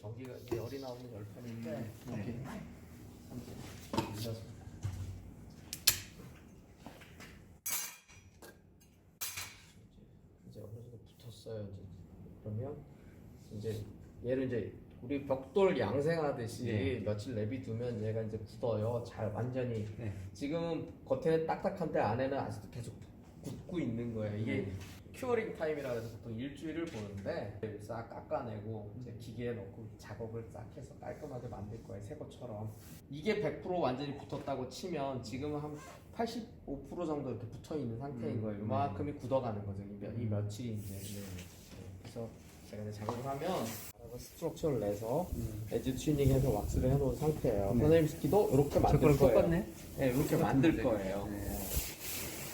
전기가 이제 열이 나오는 열판인데 오케이. 밀어서 이제 어느 정도 붙었어요. 이제 그러면 이제 얘를 이제 우리 벽돌 양생하듯이 네. 며칠 내비두면 얘가 이제 굳어요. 잘 완전히 네. 지금은 겉에는 딱딱한데 안에는 아직도 계속 굳고 있는 거예요. 이게 큐어링 타임이라 해서 보통 일주일을 보는데 싹 깎아내고 이제 기계에 넣고 작업을 싹 해서 깔끔하게 만들 거예요. 새 것처럼. 이게 100% 완전히 붙었다고 치면 지금은 한 85% 정도 이렇게 붙어 있는 상태인 음. 거예요. 이만큼이 굳어가는 거죠. 이, 며, 이 며칠이 이제. 네. 그래서 제가 이제 작업을 하면 스트럭처를 내서 음. 에지 튜닝해서 왁스를 해놓은 상태예요. 네. 선생님 스키도 이렇게 만들 거예요. 똑같네. 네, 이렇게 만들 거예요. 네.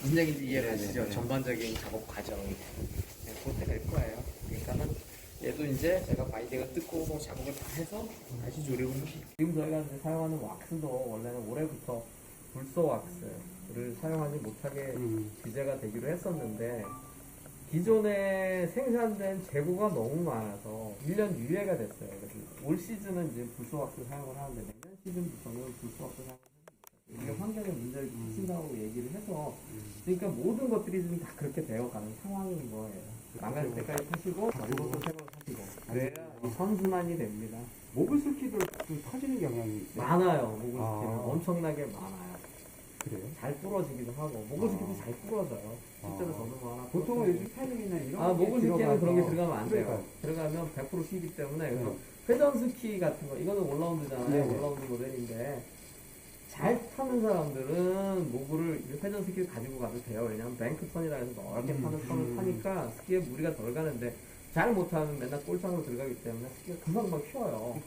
무슨 얘기인지 이해가시죠? 네, 네, 네. 전반적인 작업 과정이 네, 그렇게 될 거예요. 그러니까는 얘도 이제 제가 바이딩을 뜯고 뭐 작업을 다 해서 다시 조립을 해주고 지금 저희가 이제 사용하는 왁스도 원래는 올해부터 불소 왁스를 사용하지 못하게 음. 규제가 되기로 했었는데 기존에 생산된 재고가 너무 많아서 1년 유예가 됐어요. 그래서 올 시즌은 이제 불소 왁스 사용을 하는데 내년 시즌부터는 불소 왁스 사용 이게 환경에 문제를 끼친다고 얘기를 해서 그러니까 모든 것들이 지금 다 그렇게 되어가는 상황인 거예요. 망갈 때까지 타시고 그리고 또 새로 사시고 그래야 이 선순환이 됩니다. 모블 스키도 좀 터지는 경향이 있어요. 많아요. 목을 아. 스키는 엄청나게 많아요. 그래요? 잘 부러지기도 하고 목을 스키도 아. 잘 부러져요. 실제로 아. 저도 뭐 하나 보통은 요즘 패닝이나 이런 아, 게 목을 스키는 들어가서 그런 게 들어가면 안 돼요. 그러니까요. 들어가면 100% 쉬기 때문에 그래서 네. 회전 스키 같은 거 이거는 올라운드잖아요. 네, 네. 올라운드 모델인데 잘 타는 사람들은 모구를 회전 스키를 가지고 가도 돼요. 왜냐하면 뱅크턴이라 해서 넓게 음, 파는 턴을 음. 타니까 스키에 무리가 덜 가는데 잘 못하면 맨날 꼴창으로 들어가기 때문에 스키가 금방 막 휘어요.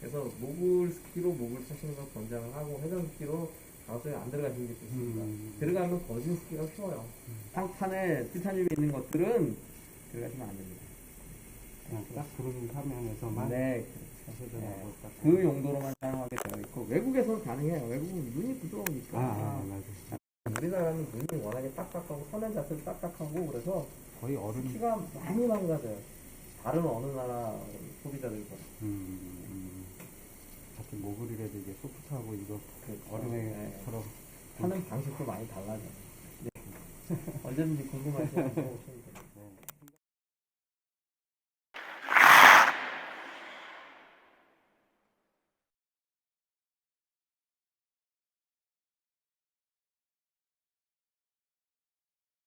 그래서 모글 스키로 목을 타시는 걸 권장을 하고 회전 스키로 나중에 안 들어가시는 게 좋습니다. 음. 들어가면 거진 스키가 휘어요. 상판에 티타늄이 있는 것들은 들어가시면 안 됩니다. 그냥 딱 그런 화면에서만 네, 해전하고 딱. 그 용도로만 사용하게 되어 있고 외국에서는 가능해요. 외국은 눈이 부드러우니까. 아, 아, 맞아. 우리나라는 눈이 워낙에 딱딱하고 선의 자체도 딱딱하고 그래서 거의 어른. 키가 많이 망가져요. 다른 어느 나라 소비자들보다. 음, 음. 같이 모글이라도 이게 소프트하고 이거 그렇죠. 네. 어른애처럼 하는 방식도 많이 달라져요. 네. 언제든지 궁금하시면 물어보시면